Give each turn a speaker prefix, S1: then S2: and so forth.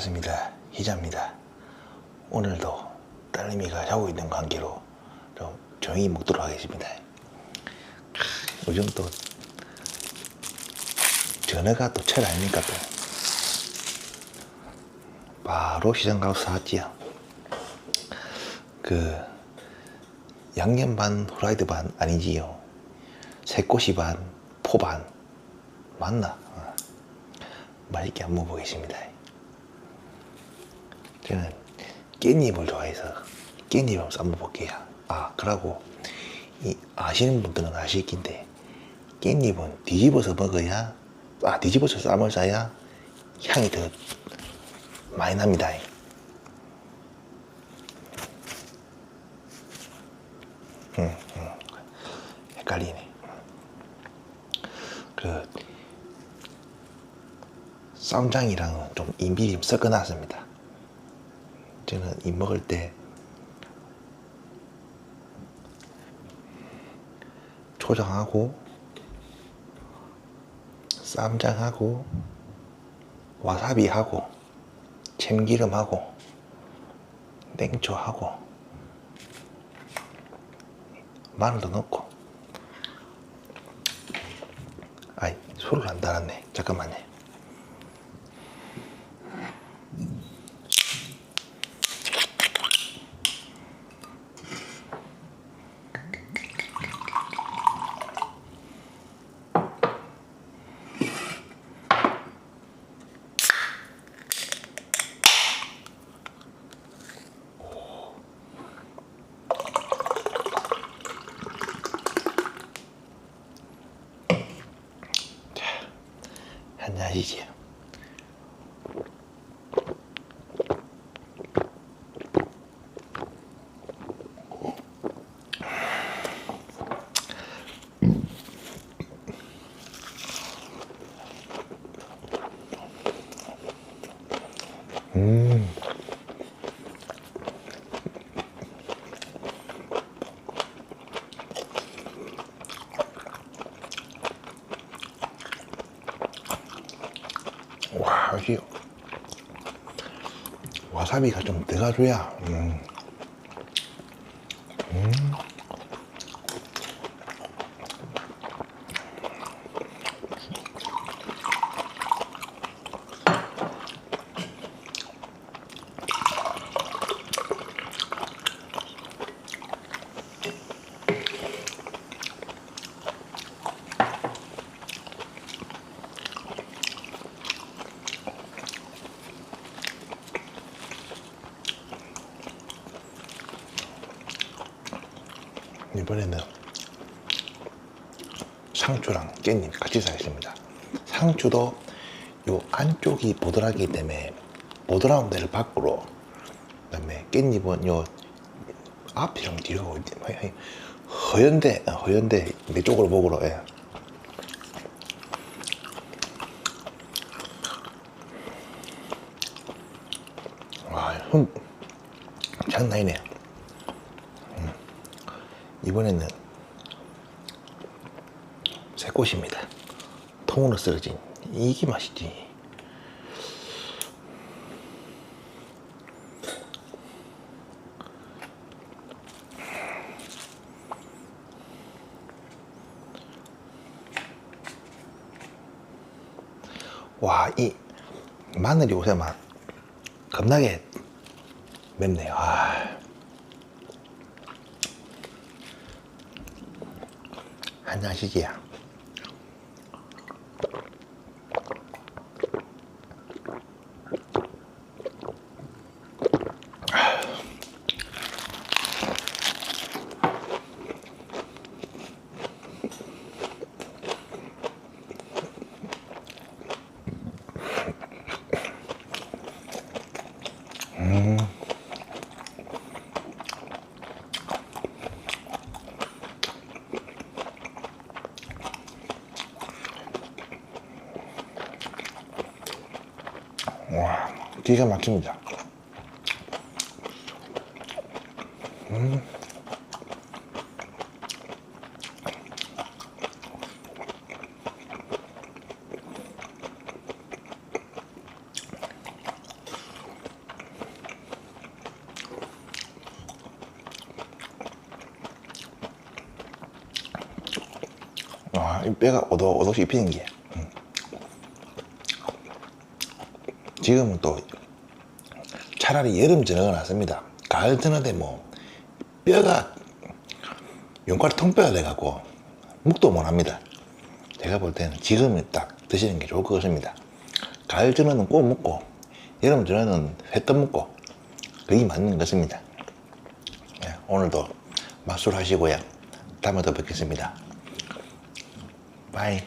S1: 반갑습니다. 희자입니다. 오늘도 딸내미가 자고 있는 관계로 좀 조용히 먹도록 하겠습니다. 크, 요즘 또 전화가 또 철 아닙니까 또. 바로 시장 가서 사왔지요. 그 양념 반 후라이드 반 아니지요. 새꼬시 반 포 반 맞나? 어. 맛있게 한번 먹어보겠습니다. 저는 깻잎을 좋아해서 깻잎 한번 삶아볼게요. 아, 그러고 이 아시는 분들은 아실 긴데 깻잎은 뒤집어서 먹어야 아 뒤집어서 쌈을 싸야 향이 더 많이 납니다. 음, 음. 헷갈리네. 그 쌈장이랑은 좀 인비리 섞어놨습니다. 저는 이 먹을 때 초장하고 쌈장하고 와사비하고 참기름하고 땡초하고 마늘도 넣고. 아이 술을 안 달았네. 잠깐만요 한잔 하 역시 와사비가 좀 들어가줘야. 음. 음. 이번에는 상추랑 깻잎 같이 사겠습니다. 상추도 요 안쪽이 보드라기 때문에 보드라운 데를 밖으로 그다음에 깻잎은 요 앞이랑 뒤로 허연대 어, 허연대 내 쪽으로 목으로 예. 와, 흠, 장난이네. 이번에는 새꽃입니다. 통으로 썰어진 이게 맛있지. 와, 이 마늘이 막 겁나게 맵네요. 아. 한잔 하시지요. 와 기가 막힙니다 음. 와, 이 뼈가 오독오독 씹히는 게 지금은 또 차라리 여름 저녁은 낫습니다. 가을 저녁에 뭐 뼈가 용가리 통뼈가 돼갖고 묵도 못합니다. 제가 볼 때는 지금이 딱 드시는 게 좋을 것 같습니다. 가을 저녁은 꼭 먹고 여름 저녁은 회떡 먹고 그게 맞는 것 같습니다. 예, 오늘도 막술 하시고요. 다음에 또 뵙겠습니다. 바이.